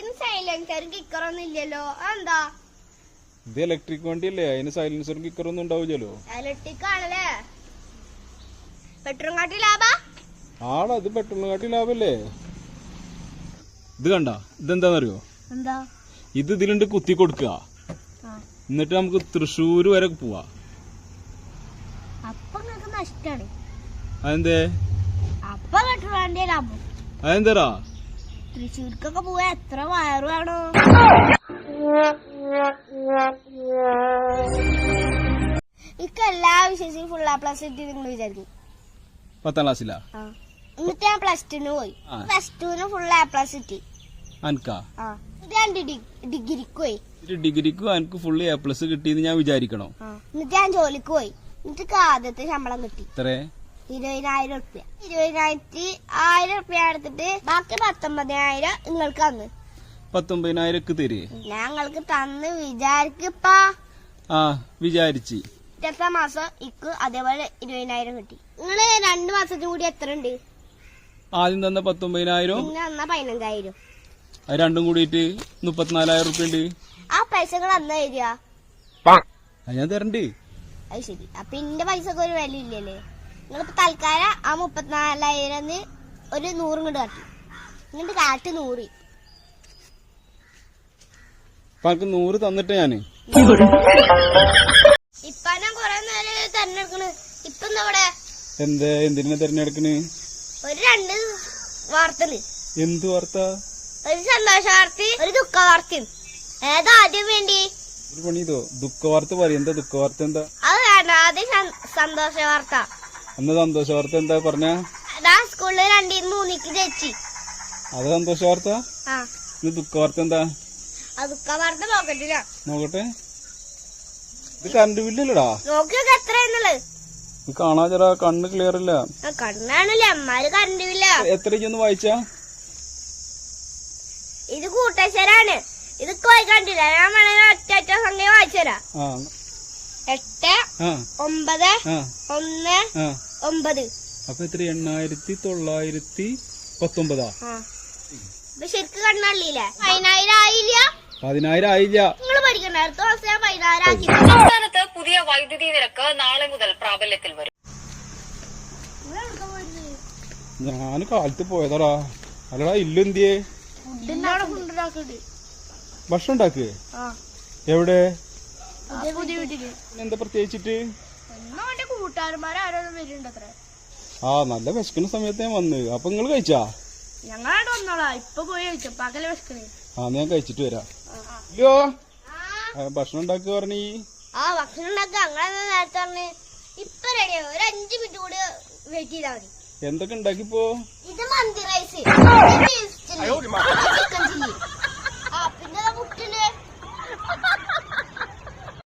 ഇതിന് സൈലൻസറും കിക്കറൊന്നും ഇല്ലല്ലോ. എന്താ ഇത് ഇലക്ട്രിക് വണ്ടിയല്ലേ? അതിന് സൈലൻസറും കിക്കറൊന്നും ഉണ്ടാവില്ലല്ലോ. ഇലക്ട്രിക് ആണല്ലേ? പെട്രോൾ കാട്ടി ലാഭാ? ആടാ ഇത് പെട്രോൾ കാട്ടി ലാഭല്ലേ? ഇത് കണ്ട ഇതെന്താന്നറിയോ? എന്താ? ഇത് ഇതിലുണ്ട് കുത്തി കൊടുക്കുക. എന്നിട്ട് നമുക്ക് തൃശ്ശൂർ വരെ പോവാ. അപ്പൊ നഷ്ടാണ്. അതെന്തേ? അപ്പൊ പെട്രോൾ വണ്ടി ലാഭം അതെന്തരാ തൃശ്ശൂർക്കൊക്കെ പോവാ എത്ര വയറു വേണോ? ഇക്ക് എല്ലാ വിശേഷം ഫുൾ ആ പ്ലസ് കിട്ടി നിങ്ങൾ വിചാരിക്കും പത്താം ക്ലാസ്സിലാ. എന്നിട്ട് ഞാൻ പ്ലസ് ടുന് പോയി. പ്ലസ് ടുന് ഫുൾ എ പ്ലസ് കിട്ടി. അനക്കാ? ഡിഗ്രിക്ക് പോയി. ഡിഗ്രിക്ക് എനിക്ക് ഫുള്ള് എ പ്ലസ് കിട്ടിയെന്ന് ഞാൻ വിചാരിക്കണോ. എന്നിട്ട് ഞാൻ ജോലിക്ക് പോയി. എന്നിട്ട് ആദ്യത്തെ ശമ്പളം കിട്ടി. ഇത്രേ ഇരുപതിനായിരം ഉറുപ്യ ഇരുപതിനായിരത്തി ആയിരം ഉറുപ്യ എടുത്തിട്ട് ബാക്കി പത്തൊമ്പതിനായിരം നിങ്ങൾക്ക് തന്ന്. പത്തൊമ്പതിനായിരക്ക് തരേ. ഞങ്ങൾക്ക് തന്ന് വിചാരിക്കപ്പാ. ആ വിചാരിച്ച്. അടുത്ത മാസം ഇക്ക് അതേപോലെ ഇരുപതിനായിരം കിട്ടി. നിങ്ങൾ രണ്ടു മാസത്തിന് കൂടി എത്ര ഉണ്ട് ആദ്യം തന്ന പത്തൊമ്പതിനായിരം. തന്ന പതിനഞ്ചായിരം. അത് രണ്ടും കൂടിയിട്ട് മുപ്പത്തിനാലായിരം റുപ്യ ഉണ്ട്. ആ പൈസ നിങ്ങൾ അന്ന് തരിക അത് ഞാൻ തരണ്ടേ. അത് ശരി. അപ്പൊ ഇന്റെ പൈസക്ക് ഒരു വില ഇല്ലല്ലേ നിങ്ങളിപ്പോ തൽക്കാലം ആ മുപ്പത്തിനാലായിരം ഒരു നൂറും കൊണ്ട് കാട്ടി. ഇങ്ങോട്ട് കാട്ട് നൂറ്. നൂറ് തന്നിട്ട് ഞാൻ. ഇപ്പൊ ഞാൻ കൊറേ നേരം തെരഞ്ഞെടുക്കണ്. ഇപ്പൊ എന്താ ഇവിടെ? എന്തേ എന്തിനാ തെരഞ്ഞെടുക്കണ്? ഒരു രണ്ട് വാർത്തൽ എന്ത് വാർത്ത? ഒരു സന്തോഷ വാർത്തയും ഒരു ദുഃഖ വാർത്തയും ഏതാ ആദ്യം വേണ്ടി? ഒരു ദുഃഖ വാർത്ത പറയും. എന്താ ദുഃഖ വാർത്ത എന്താ? അത് വേണ്ട ആദ്യം സന്തോഷ വാർത്ത. അന്ന് സന്തോഷ വാർത്ത എന്താ പറഞ്ഞ? സ്കൂളിൽ രണ്ടിന്ന് മൂന്നിക്ക് ജയിച്ചു. അത് സന്തോഷ വാർത്ത? ഇത് ദുഃഖ വാർത്ത എന്താ? ദുഃഖ വാർത്ത നോക്കട്ടില്ല. നോക്കട്ടെ. ഇത് കറണ്ട് ബില്ലല്ലടാ നോക്കി നോക്കി ഇത് കാണാ ചേട്ടാ കണ്ണ് ക്ലിയർ ഇല്ല. കണ്ണാണല്ലേ. അമ്മാര് ഇജ്ജ് വായിച്ചാ? ഇത് കൂട്ടശ്ശേരാണ് ഇത് കോയി കണ്ടില്ല? ഞാൻ വേണമെങ്കിൽ ഒറ്റ സംഖ്യ വായിച്ചുതരാം ആ. എട്ട് ഒമ്പത് ഒന്ന് ഒമ്പത്. അപ്പൊ എത്ര എണ്ണായിരത്തി തൊള്ളായിരത്തി പത്തൊമ്പതാ? ശരിക്കും പതിനായിരം ആയില്ല. പതിനായിരം ആയില്ല. നിങ്ങൾ പഠിക്കണ്ട. അടുത്ത ഞാൻ പതിനായിരം ആക്കി. സംസ്ഥാനത്ത് പുതിയ വൈദ്യുതി നിരക്ക് നാളെ മുതൽ പ്രാബല്യത്തിൽ വരും. ഞാൻ കാലത്ത് പോയതാടാ. അല്ലടാ ഇല്ലെന്തിയേ ഫുഡിന്റെ ഫുഡിനാക്കുണ്ട് ഭക്ഷണം ഉണ്ടാക്കുക ആ. എവിടെ? എന്താ പ്രത്യേകിച്ചിട്ട്? എന്നാ എന്റെ കൂട്ടുകാരന്മാരും വരുന്നുണ്ട് അത്ര ആ നല്ല വിശക്കുന്ന സമയത്ത് ഞാൻ വന്ന്. അപ്പൊ നിങ്ങൾ കഴിച്ചാ? ഞങ്ങളവിടെ വന്നോളാ. ഇപ്പൊ പോയി കഴിച്ചു? പകൽ വിശക്കണേ. ആ ഞാൻ കഴിച്ചിട്ട് വരാം. ആ, ഭക്ഷണം ഉണ്ടാക്കുക പറഞ്ഞ. ആ ഭക്ഷണം ഉണ്ടാക്കുക അങ്ങനെ നേരത്തെ പറഞ്ഞു? ഇപ്പൊ റെഡിയാവും ഒരു അഞ്ചു മിനിറ്റ് കൂടി വെയിറ്റ് ചെയ്താൽ മതി. എന്തൊക്കെ ഉണ്ടാക്കിപ്പോ? ഇത് മന്തി റൈസ്